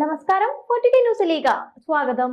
നമസ്കാരം. പൊട്ടിറ്റി ന്യൂസിലേക്ക് സ്വാഗതം.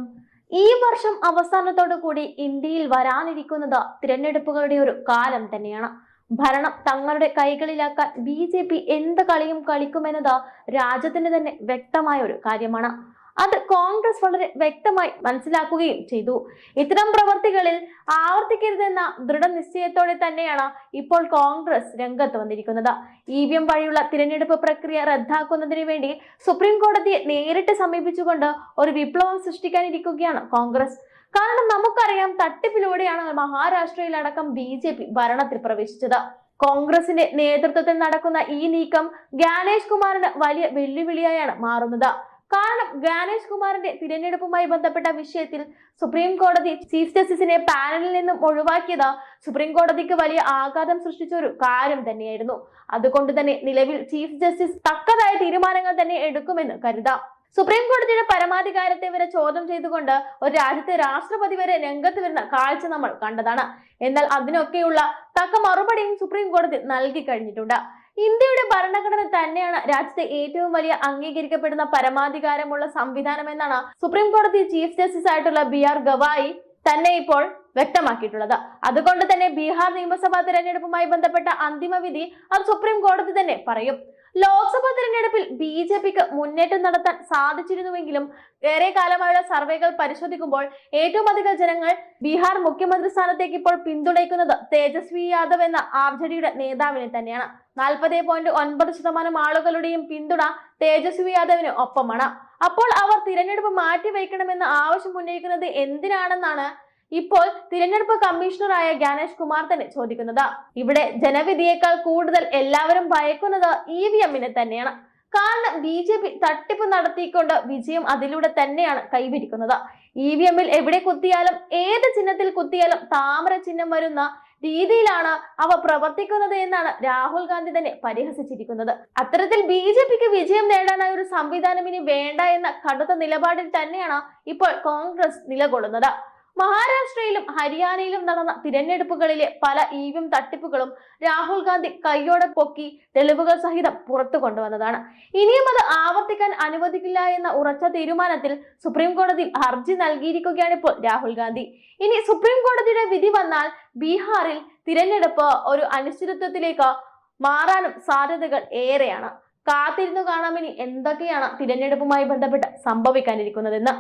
ഈ വർഷം അവസാനത്തോടു കൂടി ഇന്ത്യയിൽ വരാനിരിക്കുന്നത് തിരഞ്ഞെടുപ്പുകളുടെ ഒരു കാലം തന്നെയാണ്. ഭരണം തങ്ങളുടെ കൈകളിലാക്കാൻ ബി ജെ പി എന്ത് കളിയും കളിക്കുമെന്നത് രാജ്യത്തിന് തന്നെ വ്യക്തമായ ഒരു കാര്യമാണ്. അത് കോൺഗ്രസ് വളരെ വ്യക്തമായി മനസ്സിലാക്കുകയും ചെയ്തു. ഇത്തരം പ്രവർത്തികളിൽ ആവർത്തിക്കരുതെന്ന ദൃഢനിശ്ചയത്തോടെ തന്നെയാണ് ഇപ്പോൾ കോൺഗ്രസ് രംഗത്ത് വന്നിരിക്കുന്നത്. ഇ വി എം വഴിയുള്ള തിരഞ്ഞെടുപ്പ് പ്രക്രിയ റദ്ദാക്കുന്നതിന് വേണ്ടി സുപ്രീം കോടതിയെ നേരിട്ട് സമീപിച്ചുകൊണ്ട് ഒരു വിപ്ലവം സൃഷ്ടിക്കാനിരിക്കുകയാണ് കോൺഗ്രസ്. കാരണം നമുക്കറിയാം തട്ടിപ്പിലൂടെയാണ് മഹാരാഷ്ട്രയിലടക്കം ബി ജെ പി ഭരണത്തിൽ പ്രവേശിച്ചത്. കോൺഗ്രസിന്റെ നേതൃത്വത്തിൽ നടക്കുന്ന ഈ നീക്കം ഗാനേഷ് കുമാറിന് വലിയ വെല്ലുവിളിയായാണ് മാറുന്നത്. കാരണം ഗാനേഷ് കുമാറിന്റെ തിരഞ്ഞെടുപ്പുമായി ബന്ധപ്പെട്ട വിഷയത്തിൽ സുപ്രീം കോടതി ചീഫ് ജസ്റ്റിസിനെ പാനലിൽ നിന്നും ഒഴിവാക്കിയത് സുപ്രീം കോടതിക്ക് വലിയ ആഘാതം സൃഷ്ടിച്ച ഒരു കാര്യം തന്നെയായിരുന്നു. അതുകൊണ്ട് തന്നെ നിലവിൽ ചീഫ് ജസ്റ്റിസ് തക്കതായ തീരുമാനങ്ങൾ തന്നെ എടുക്കുമെന്ന് കരുതാം. സുപ്രീം കോടതിയുടെ പരമാധികാരത്തെ വരെ ചോദ്യം ചെയ്തുകൊണ്ട് ഒരു രാജ്യത്തെ രാഷ്ട്രപതി വരെ രംഗത്ത് വരുന്ന കാഴ്ച നമ്മൾ കണ്ടതാണ്. എന്നാൽ അതിനൊക്കെയുള്ള തക്ക മറുപടിയും സുപ്രീം കോടതി നൽകി കഴിഞ്ഞിട്ടുണ്ട്. ഇന്ത്യയുടെ ഭരണഘടന തന്നെയാണ് രാജ്യത്തെ ഏറ്റവും വലിയ അംഗീകരിക്കപ്പെടുന്ന പരമാധികാരമുള്ള സംവിധാനം എന്നാണ് സുപ്രീം കോടതി ചീഫ് ജസ്റ്റിസ് ആയിട്ടുള്ള ബി ആർ ഗവായി തന്നെ ഇപ്പോൾ വ്യക്തമാക്കിയിട്ടുള്ളത്. അതുകൊണ്ട് തന്നെ ബീഹാർ നിയമസഭാ തെരഞ്ഞെടുപ്പുമായി ബന്ധപ്പെട്ട അന്തിമ വിധി അത് സുപ്രീം കോടതി തന്നെ പറയും. ലോക്സഭാ തിരഞ്ഞെടുപ്പിൽ ബി ജെ പിക്ക് മുന്നേറ്റം നടത്താൻ സാധിച്ചിരുന്നുവെങ്കിലും ഏറെ കാലമായുള്ള സർവേകൾ പരിശോധിക്കുമ്പോൾ ഏറ്റവും അധികം ജനങ്ങൾ ബീഹാർ മുഖ്യമന്ത്രി സ്ഥാനത്തേക്ക് ഇപ്പോൾ പിന്തുണയ്ക്കുന്നത് തേജസ്വി യാദവ് എന്ന ആർജെഡിയുടെ നേതാവിനെ തന്നെയാണ്. നാൽപ്പത് പോയിന്റ് ഒൻപത് ശതമാനം ആളുകളുടെയും പിന്തുണ തേജസ്വി യാദവിന് ഒപ്പമാണ്. അപ്പോൾ അവർ തിരഞ്ഞെടുപ്പ് മാറ്റിവെക്കണമെന്ന് ആവശ്യം ഉന്നയിക്കുന്നത് എന്തിനാണെന്നാണ് ഇപ്പോൾ തിരഞ്ഞെടുപ്പ് കമ്മീഷണറായ ഗണേഷ് കുമാർ തന്നെ ചോദിക്കുന്നത്. ഇവിടെ ജനവിധിയേക്കാൾ കൂടുതൽ എല്ലാവരും ഭയക്കുന്നത് ഇ വി എമ്മിനെ തന്നെയാണ്. കാരണം ബി ജെ പി തട്ടിപ്പ് നടത്തിക്കൊണ്ട് വിജയം അതിലൂടെ തന്നെയാണ് കൈവരിക്കുന്നത്. ഇ വി എമ്മിൽ എവിടെ കുത്തിയാലും ഏത് ചിഹ്നത്തിൽ കുത്തിയാലും താമര ചിഹ്നം വരുന്ന രീതിയിലാണ് അവ പ്രവർത്തിക്കുന്നത് എന്നാണ് രാഹുൽ ഗാന്ധി തന്നെ പരിഹസിച്ചിരിക്കുന്നത്. അത്തരത്തിൽ ബി ജെ പിക്ക് വിജയം നേടാനായ ഒരു സംവിധാനം ഇനി വേണ്ട എന്ന കടുത്ത നിലപാടിൽ തന്നെയാണ് ഇപ്പോൾ കോൺഗ്രസ് നിലകൊള്ളുന്നത്. മഹാരാഷ്ട്രയിലും ഹരിയാനയിലും നടന്ന തിരഞ്ഞെടുപ്പുകളിലെ പല ഇ വി എം തട്ടിപ്പുകളും രാഹുൽ ഗാന്ധി കൈയോടെ പൊക്കി തെളിവുകൾ സഹിതം പുറത്തു കൊണ്ടുവന്നതാണ്. ഇനിയും അത് ആവർത്തിക്കാൻ അനുവദിക്കില്ല എന്ന ഉറച്ച തീരുമാനത്തിൽ സുപ്രീം കോടതിയിൽ ഹർജി നൽകിയിരിക്കുകയാണ് ഇപ്പോൾ രാഹുൽ ഗാന്ധി. ഇനി സുപ്രീം കോടതിയുടെ വിധി വന്നാൽ ബീഹാറിൽ തിരഞ്ഞെടുപ്പ് ഒരു അനിശ്ചിതത്വത്തിലേക്ക് മാറാനും സാധ്യതകൾ ഏറെയാണ്. കാത്തിരുന്നു കാണാമിനി എന്തൊക്കെയാണ് തിരഞ്ഞെടുപ്പുമായി ബന്ധപ്പെട്ട് സംഭവിക്കാനിരിക്കുന്നതെന്ന്.